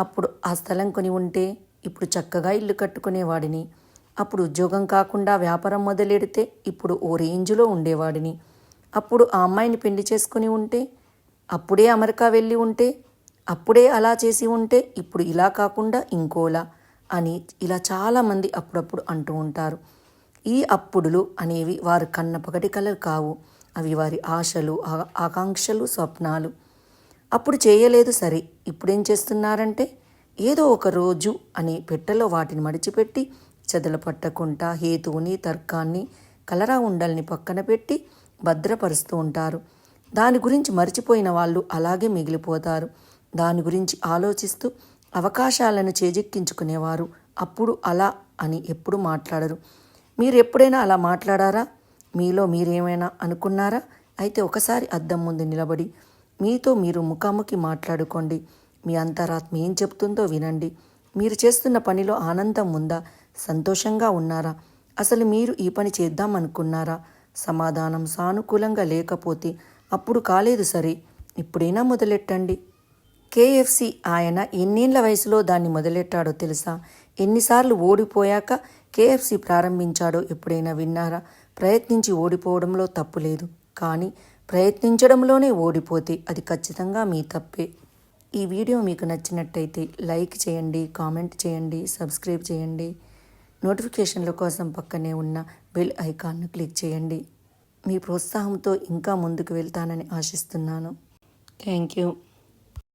అప్పుడు ఆ స్థలం కొని ఉంటే ఇప్పుడు చక్కగా ఇల్లు కట్టుకునేవాడిని. అప్పుడు ఉద్యోగం కాకుండా వ్యాపారం మొదలెడితే ఇప్పుడు ఓ రేంజ్లో ఉండేవాడిని. అప్పుడు ఆ అమ్మాయిని పెళ్ళి చేసుకుని ఉంటే అప్పుడే అమెరికా వెళ్ళి ఉంటే అప్పుడే అలా చేసి ఉంటే ఇప్పుడు ఇలా కాకుండా ఇంకోలా అని ఇలా చాలామంది అప్పుడప్పుడు అంటూ ఉంటారు. ఈ అప్పుడులు అనేవి వారు కన్న పగటి కలలు కావు. అవి వారి ఆశలు ఆ- ఆకాంక్షలు స్వప్నాలు. అప్పుడు చేయలేదు సరే. ఇప్పుడేం చేస్తున్నారంటే ఏదో ఒక రోజు అని పెట్టెలో వాటిని మడిచిపెట్టి చెదల పట్టకుండా హేతువుని తర్కాన్ని కలరా ఉండల్ని పక్కన పెట్టి భద్రపరుస్తూ ఉంటారు. దాని గురించి మర్చిపోయిన వాళ్ళు అలాగే మిగిలిపోతారు. దాని గురించి ఆలోచిస్తూ అవకాశాలను చేజిక్కించుకునేవారు. అప్పుడు అలా అని ఎప్పుడు మాట్లాడరు. మీరు ఎప్పుడైనా అలా మాట్లాడారా? మీలో మీరేమైనా అనుకున్నారా? అయితే ఒకసారి అద్దం ముందు నిలబడి మీతో మీరు ముఖాముఖి మాట్లాడుకోండి. మీ అంతరాత్మ ఏం చెప్తుందో వినండి. మీరు చేస్తున్న పనిలో ఆనందం ఉందా? సంతోషంగా ఉన్నారా? అసలు మీరు ఈ పని చేద్దాం అనుకున్నారా? సమాధానం సానుకూలంగా లేకపోతే అప్పుడు కాలేదు సరే. ఇప్పుడైనా మొదలెట్టండి. కేఎఫ్సి ఆయన ఎన్నేళ్ళ వయసులో దాన్ని మొదలెట్టాడో తెలుసా? ఎన్నిసార్లు ఓడిపోయాక కేఎఫ్సి ప్రారంభించాడో ఎప్పుడైనా విన్నారా? ప్రయత్నించి ఓడిపోవడంలో తప్పు లేదు. కానీ ప్రయత్నించడంలోనే ఓడిపోతే అది ఖచ్చితంగా మీ తప్పే. ఈ వీడియో మీకు నచ్చినట్టయితే లైక్ చేయండి కామెంట్ చేయండి సబ్స్క్రైబ్ చేయండి. నోటిఫికేషన్ల కోసం పక్కనే ఉన్న బెల్ ఐకాన్ను క్లిక్ చేయండి. మీ ప్రోత్సాహంతో ఇంకా ముందుకు వెళ్తానని ఆశిస్తున్నాను. Thank you.